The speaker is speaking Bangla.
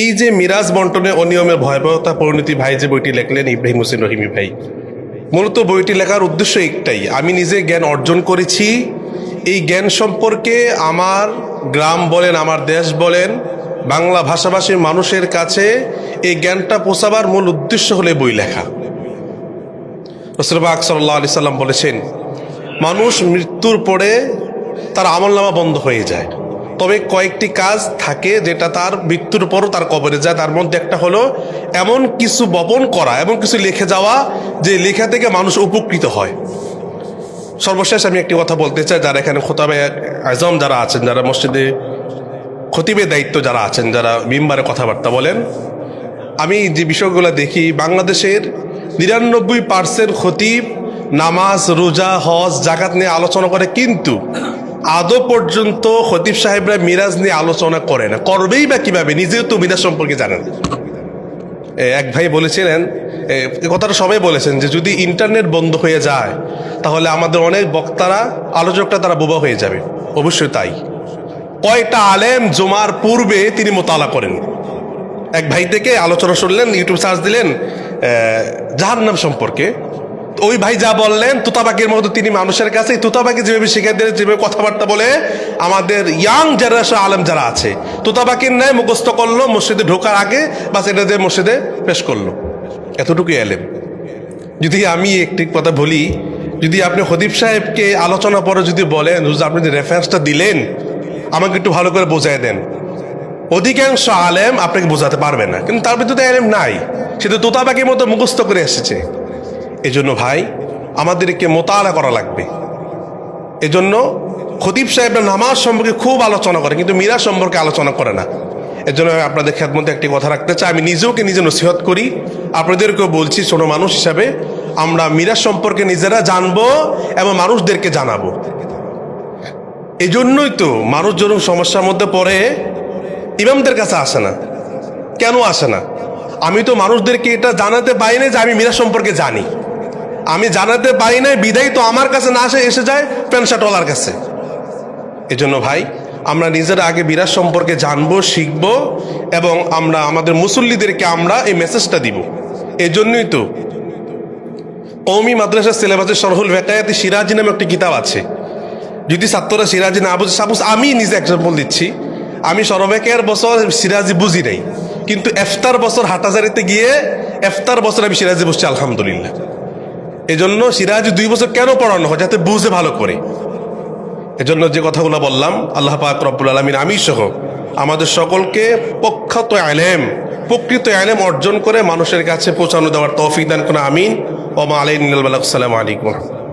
এই যে মিরাজ বন্টনে অনিয়মের ভয়াবহতা পরিণতি ভাই যে বইটি লেখলেন ইব্রাহিম হোসেন রহিমি ভাই। মূলত বইটি লেখার উদ্দেশ্য একটাই, আমি নিজে জ্ঞান অর্জন করেছি, এই জ্ঞান সম্পর্কে আমার গ্রাম বলেন, আমার দেশ বলেন, বাংলা ভাষাভাষীর মানুষের কাছে এই জ্ঞানটা পৌঁছাবার মূল উদ্দেশ্য হলে বই লেখা। রসুলবাগ সাল্লাহ আলি সাল্লাম বলেছেন, মানুষ মৃত্যুর পরে তার আমলনামা বন্ধ হয়ে যায়। তবে কয়েকটি কাজ থাকে যেটা তার মৃত্যুর পরও তার কবরে যায়। তার মধ্যে একটা হলো এমন কিছু বপন করা, এমন কিছু লিখে যাওয়া, যে লেখা থেকে মানুষ উপকৃত হয়। সর্বশেষ আমি একটি কথা বলতে চাই, যারা এখানে খোতাবে আজম যারা আছেন, যারা মসজিদে খতিবের দায়িত্ব যারা আছেন, যারা মিম্বারে কথাবার্তা বলেন, আমি যে বিষয়গুলো দেখি, বাংলাদেশের নিরানব্বই পার্সেন্ট খতিব নামাজ, রোজা, হজ জাকাত নিয়ে আলোচনা করে, কিন্তু আদৌ পর্যন্ত খতিব সাহেবরা মিরাজ নিয়ে আলোচনা করে না। করবেই বা কীভাবে? নিজেও তো মিরাজ সম্পর্কে জানেন এক ভাই বলেছিলেন কথাটা সবাই বলেছেন যে যদি ইন্টারনেট বন্ধ হয়ে যায়, তাহলে আমাদের অনেক বক্তারা আলোচকটা তারা বোবা হয়ে যাবে। অবশ্যই তাই। কয়টা আলেম জমার পূর্বে তিনি মোতালা করেন? এক ভাই থেকে আলোচনা শুনলেন, ইউটিউব সার্চ দিলেন জাহার নাম সম্পর্কে। ওই ভাই যা বললেন, তুতাবাকির মতো তিনি মানুষের কাছে তুতাবাকি যেভাবে শিখাই যেভাবে কথাবার্তা বলে আমাদের ইয়াং জেনারেশন আলেম যারা আছে, তুতাবাকির ন্যায় মুখস্থ করল, মসজিদে ঢোকার আগে বা সেটা যে মসজিদে পেশ করল। এতটুকুই আলেম যদি আমি একটি কথা বলি, যদি আপনি হদীপ সাহেবকে আলোচনা পরে যদি বলেন আপনি যে রেফারেন্সটা দিলেন, আমাকে একটু ভালো করে বোঝাই দেন। অধিকাংশ আলেম আপনাকে বোঝাতে পারবে না, কিন্তু তার ভিতরে আলেম নাই। সে তো তোতাবাকির মতো মুখস্থ করে এসেছে। এজন্য ভাই, আমাদেরকে মোতালা করা লাগবে। এজন্য খতিব সাহেবরা নামাজ সম্পর্কে খুব আলোচনা করে, কিন্তু মিরাজ সম্পর্কে আলোচনা করে না। এর জন্য আমি আপনাদের মধ্যে একটি কথা রাখতে চাই। আমি নিজেওকে নিজে নসিহত করি। আপনাদেরকেও বলছি, ছোট মানুষ হিসাবে আমরা মিরাজ সম্পর্কে নিজেরা জানব এবং মানুষদেরকে জানাব। এই জন্যই তো মানুষ যখন সমস্যার মধ্যে পড়ে, ইমামদের কাছে আসে না। কেন আসে না? আমি তো মানুষদেরকে এটা জানাতে পারি না যে আমি মিরাজ সম্পর্কে জানি। আমি জানাতে পারি নাই, বিদায় তো আমার কাছে না আসে, এসে যায় প্যান্সাটওয়ালার কাছে। এজন্য ভাই, আমরা নিজেরা আগে বিরাজ সম্পর্কে জানব, শিখব এবং আমরা আমাদের মুসল্লিদেরকে আমরা এই মেসেজটা দিব। এজন্যই তো কৌমি মাদ্রাসার সিলেবাসে সরহুল ভেকায়াতি সিরাজি নামে একটি কিতাব আছে। যদি ছাত্ররা সিরাজি না বুঝে, সাপোজ আমি নিজে এক্সাম্পল দিচ্ছি, আমি সরবেকের বছর সিরাজি বুঝি নাই, কিন্তু এফতার বছর হাটাজারিতে গিয়ে এফতার বছর আমি সিরাজি বসছি আলহামদুলিল্লাহ। এজন্য সিরাজ দুই বছর কেন পড়ানো হয়? যাতে বুঝে ভালো করে। এজন্য যে কথাগুলো বললাম, আল্লাহ পাক রব্বুল আলমিন আমি সহ আমাদের সকলকে প্রখ্যাত আলেম, প্রকৃত আলেম অর্জন করে মানুষের কাছে পৌঁছানো দেওয়ার তৌফিক দান করে আমিন। ওমা আলাইন আলাইকুম।